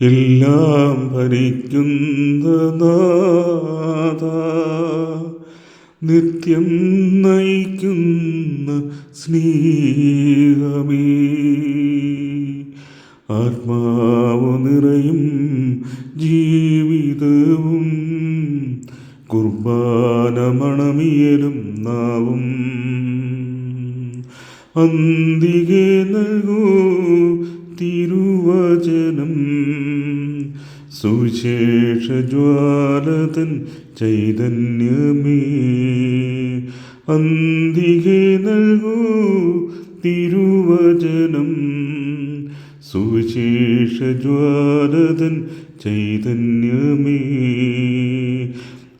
എല്ലാം ഭരിക്കുന്ന നാഥ നിത്യം നയിക്കുന്ന സ്നേഹമേ. ആത്മാവ് നിറയും ജീവിതവും കുർബാന മണമിയലും നാവും. അന്തികെ നൽകൂ തിരുവചനം സുവിശേഷ ജ്വാലതൻ ചൈതന്യമേ അന്തികെ നൽകൂ തിരുവചനം. സുവിശേഷ ജ്വാലതൻ ചൈതന്യമേ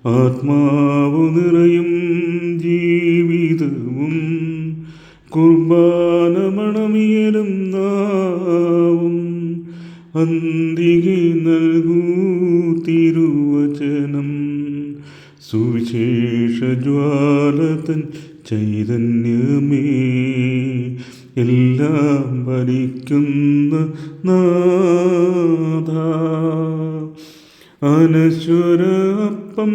ആത്മാവ് നിറയും ജീവിതവും കുർബാന മണമിയലും നാവും അന്തികെ നൽകൂ തിരുവചനം സുവിശേഷ ജ്വാലതൻ ചൈതന്യമേ എല്ലാം ഭരിക്കുന്ന നാഥ. അനശ്വരപ്പം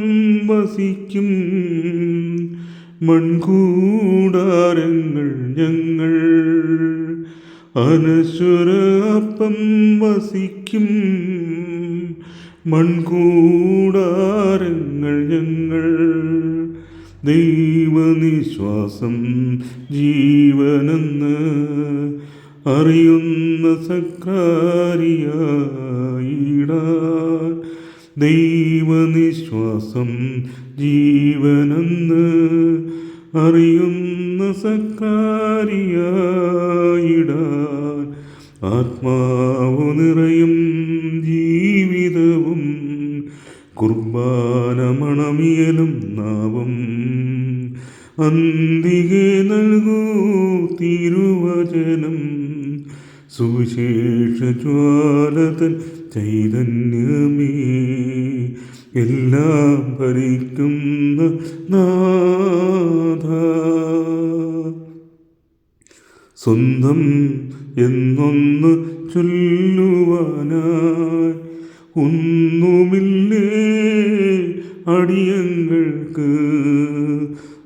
വസിക്കും മൺകൂടാരങ്ങൾ ഞങ്ങൾ അനശ്വര അപ്പം വസിക്കും. മൺകൂടാരങ്ങൾ ഞങ്ങൾ. ദൈവനിശ്വാസം ജീവനെന്ന് അറിയുന്ന സക്രാരിയായിടാൻ. ദൈവനിശ്വാസം ജീവനെന്ന് അറിയുന്ന സക്രാരിയായിടാൻ. ആത്മാവു നിറയും ജീവിതവും കുർബാന മണമിയലും നാവും. അന്തികെ നൽകൂ തിരുവചനം സുവിശേഷ ജ്വാലതൻ ചൈതന്യമേ. എല്ലാം ഭരിക്കുന്ന നാഥ. സ്വന്തം എന്നൊന്ന് ചൊല്ലുവാനായി. ഒന്നുമില്ലേ അടിയങ്ങൾക്ക്?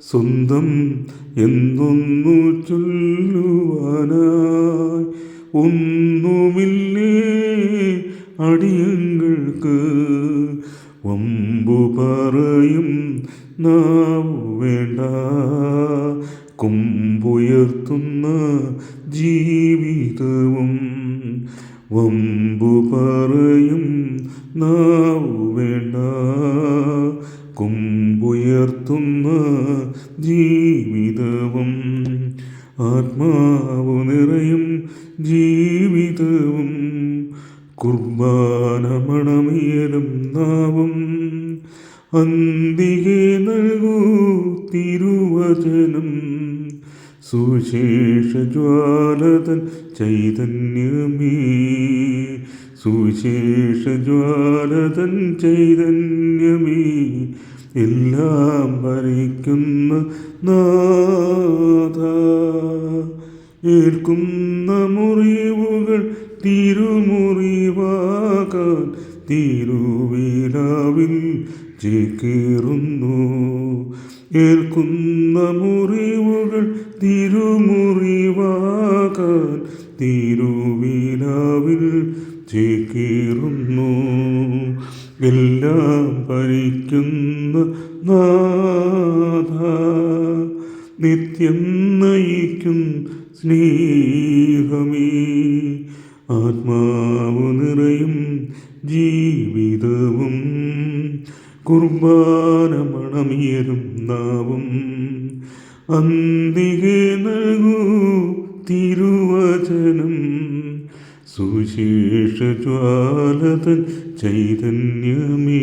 സ്വന്തം എന്നൊന്നു ചൊല്ലുവാനായി. ഒന്നുമില്ലേ അടിയങ്ങൾക്ക്? വമ്പു പറയും നാവു വേണ്ട. കൊമ്പുയർത്തുന്ന ജീവിതവും വമ്പു പറയും നാവു വേണ്ട. കൊമ്പുയർത്തുന്ന ജീവിതവും ആത്മാവ് നിറയും ജീവിതവും കുർബാന മണമിയലും നാവും അന്തികെ നൽകൂ തിരുവചനം. സുവിശേഷ ജ്വാലതൻ ചൈതന്യമേ. സുവിശേഷ ജ്വാലതൻ ചൈതന്യമേ. എല്ലാം ഭരിക്കുന്ന നാഥ. ഏൽക്കുന്ന മുറിവുകൾ തിരുമുറിവാകാൻ തിരുവിലാവിൽ ചേക്കേറുന്നു. ഏൽക്കുന്ന മുറിവുകൾ തിരുവിലാവിൽ ചേക്കേറുന്നു. എല്ലാം ഭരിക്കുന്ന നാഥ നിത്യം നയിക്കും സ്നേഹമേ. ആത്മാവ് നിറയും ജീവിതവും കുർബാന മണമിയരും നാവും. അന്തികെ നൽകൂ തിരുവചനം. സുവിശേഷ ജ്വാലതൻ ചൈതന്യമേ.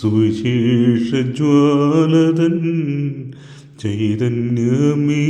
സുവിശേഷ ജ്വാലതൻ ചൈതന്യമേ.